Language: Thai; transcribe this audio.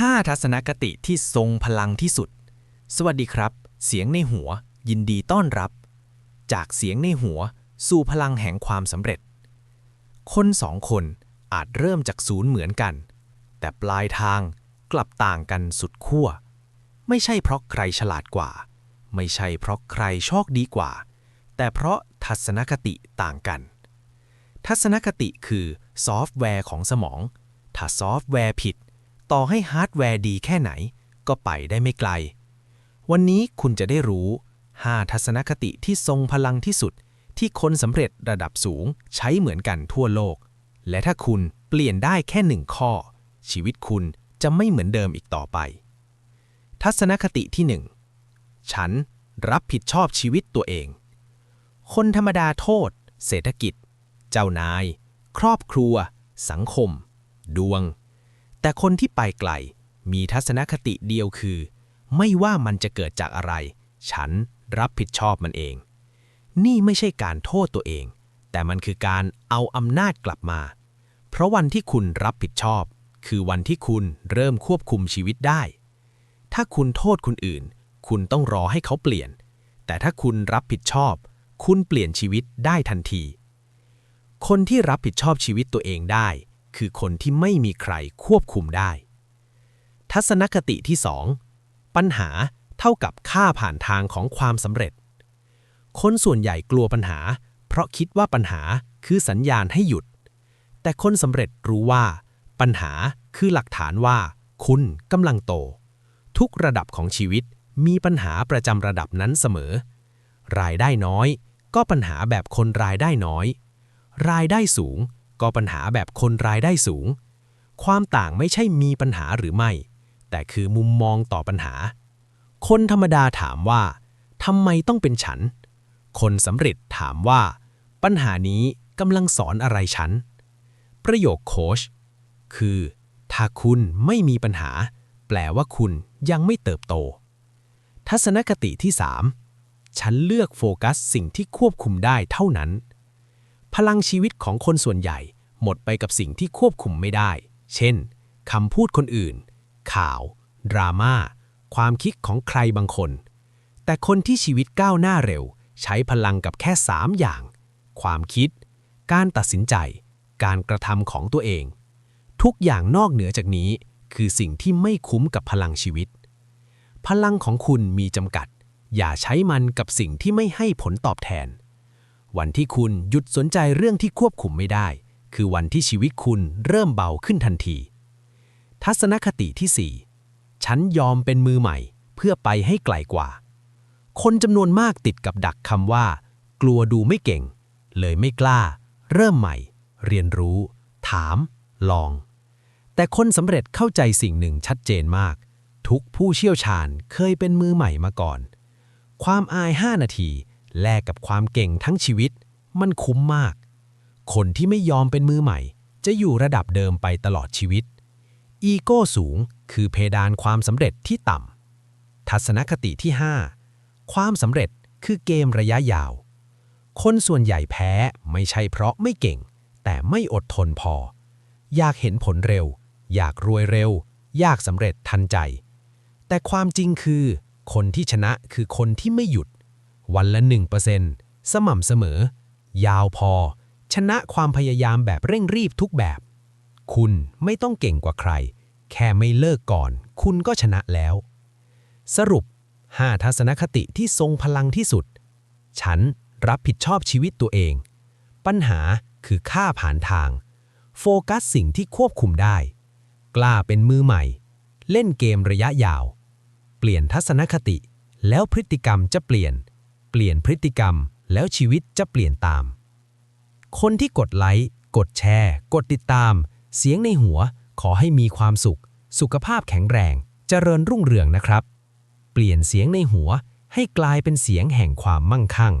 5 ทัศนคติที่ทรงพลังที่สุด สวัสดีครับ เสียงในหัว ยินดีต้อนรับ จากเสียงในหัว สู่พลังแห่งความสำเร็จ คนสองคนอาจเริ่มจากศูนย์เหมือนกัน แต่ปลายทางกลับต่างกันสุดขั้ว ไม่ใช่เพราะใครฉลาดกว่า ไม่ใช่เพราะใครโชคดีกว่า แต่เพราะทัศนคติต่างกัน ทัศนคติคือซอฟต์แวร์ของสมอง ถ้าซอฟต์แวร์ผิด ต่อให้ฮาร์ดแวร์ดีแค่ไหน ก็ไปได้ไม่ไกล วันนี้คุณจะได้รู้ 5 ทัศนคติที่ทรงพลังที่สุด ที่คนสำเร็จระดับสูงใช้เหมือนกันทั่วโลก และถ้าคุณเปลี่ยนได้แค่หนึ่งข้อ ชีวิตคุณจะไม่เหมือนเดิมอีกต่อไป ทัศนคติที่ 1 ฉันรับผิดชอบชีวิตตัวเอง คนธรรมดาโทษ เศรษฐกิจ เจ้านาย ครอบครัว สังคม ดวง แต่คนที่ไปไกล มีทัศนคติเดียวคือ ไม่ว่ามันจะเกิดจากอะไร ฉันรับผิดชอบมันเอง นี่ไม่ใช่การโทษตัวเอง แต่มันคือการเอาอำนาจกลับมา เพราะวันที่คุณรับผิดชอบ คือวันที่คุณเริ่มควบคุมชีวิตได้ ถ้าคุณโทษคนอื่น คุณต้องรอให้เขาเปลี่ยน แต่ถ้าคุณรับผิดชอบ คุณเปลี่ยนชีวิตได้ทันที คนที่รับผิดชอบชีวิตตัวเองได้ คือคนที่ไม่มีใครควบคุมได้ ทัศนคติที่ 2 ปัญหาเท่ากับค่าผ่านทางของความสำเร็จ คนส่วนใหญ่กลัวปัญหา เพราะคิดว่าปัญหาคือสัญญาณให้หยุด แต่คนสำเร็จรู้ว่า ปัญหาคือหลักฐานว่า คุณกำลังโต ทุกระดับของชีวิตมีปัญหาประจำระดับนั้นเสมอ รายได้น้อย ก็ปัญหาแบบคนรายได้น้อย รายได้สูง ก็ปัญหาแบบคนรายได้สูง ความต่างไม่ใช่มีปัญหาหรือไม่ แต่คือมุมมองต่อปัญหา คนธรรมดาถามว่าทำไมต้องเป็นฉัน คนสำเร็จถามว่า ปัญหานี้กำลังสอนอะไรฉัน ประโยคโคชคือ ถ้าคุณไม่มีปัญหา แปลว่าคุณยังไม่เติบโต ทัศนคติที่ 3 ฉันเลือกโฟกัสสิ่งที่ควบคุมได้เท่านั้น พลังชีวิตของคนส่วนใหญ่ หมดไปกับสิ่งที่ควบคุมไม่ได้ เช่นคำพูดคนอื่น ข่าว ดราม่า ความคิดของใครบางคน แต่คนที่ชีวิตก้าวหน้าเร็ว ใช้พลังกับแค่ 3 อย่าง ความคิด การตัดสินใจ การกระทำของตัวเอง ทุกอย่างนอกเหนือจากนี้ คือสิ่งที่ไม่คุ้มกับพลังชีวิต พลังของคุณมีจำกัด อย่าใช้มันกับสิ่งที่ไม่ให้ผลตอบแทน วันที่คุณหยุดสนใจเรื่องที่ควบคุมไม่ได้ คือวันที่ชีวิตคุณเริ่มเบาขึ้นทันที ทัศนคติที่ 4 ฉันยอมเป็นมือใหม่ เพื่อไปให้ไกลกว่า คนจำนวนมากติดกับดักคำว่า กลัวดูไม่เก่ง เลยไม่กล้า เริ่มใหม่ เรียนรู้ ถาม ลอง แต่คนสำเร็จเข้าใจสิ่งหนึ่งชัดเจนมาก ทุกผู้เชี่ยวชาญเคยเป็นมือใหม่มาก่อน ความอาย 5 นาที แลกกับความเก่งทั้งชีวิต มันคุ้มมาก คนที่ไม่ยอมเป็นมือใหม่ จะอยู่ระดับเดิมไปตลอดชีวิต อีโก้สูงคือเพดานความสำเร็จที่ต่ำ ทัศนคติที่ 5 ความสำเร็จคือเกมระยะยาว คนส่วนใหญ่แพ้ไม่ใช่เพราะไม่เก่ง แต่ไม่อดทนพอ อยากเห็นผลเร็ว อยากรวยเร็ว อยากสำเร็จทันใจ แต่ความจริงคือ คนที่ชนะคือคนที่ไม่หยุด วันละ 1%สม่ำเสมอ ยาวพอ ชนะความพยายามแบบเร่งรีบทุกแบบ คุณไม่ต้องเก่งกว่าใคร แค่ไม่เลิกก่อน คุณก็ชนะแล้ว สรุป 5 ทัศนคติที่ทรงพลังที่สุด ฉันรับผิดชอบชีวิตตัวเอง ปัญหาคือค่าผ่านทาง โฟกัสสิ่งที่ควบคุมได้ กล้าเป็นมือใหม่ เล่นเกมระยะยาว เปลี่ยนทัศนคติ แล้วพฤติกรรมจะเปลี่ยน เปลี่ยนพฤติกรรมแล้วชีวิตจะเปลี่ยนตาม คนที่กดไลค์ กดแชร์ กดติดตาม เสียงในหัว ขอให้มีความสุข สุขภาพแข็งแรง เจริญรุ่งเรืองนะครับ เปลี่ยนเสียงในหัวให้กลายเป็นเสียงแห่งความมั่งคั่ง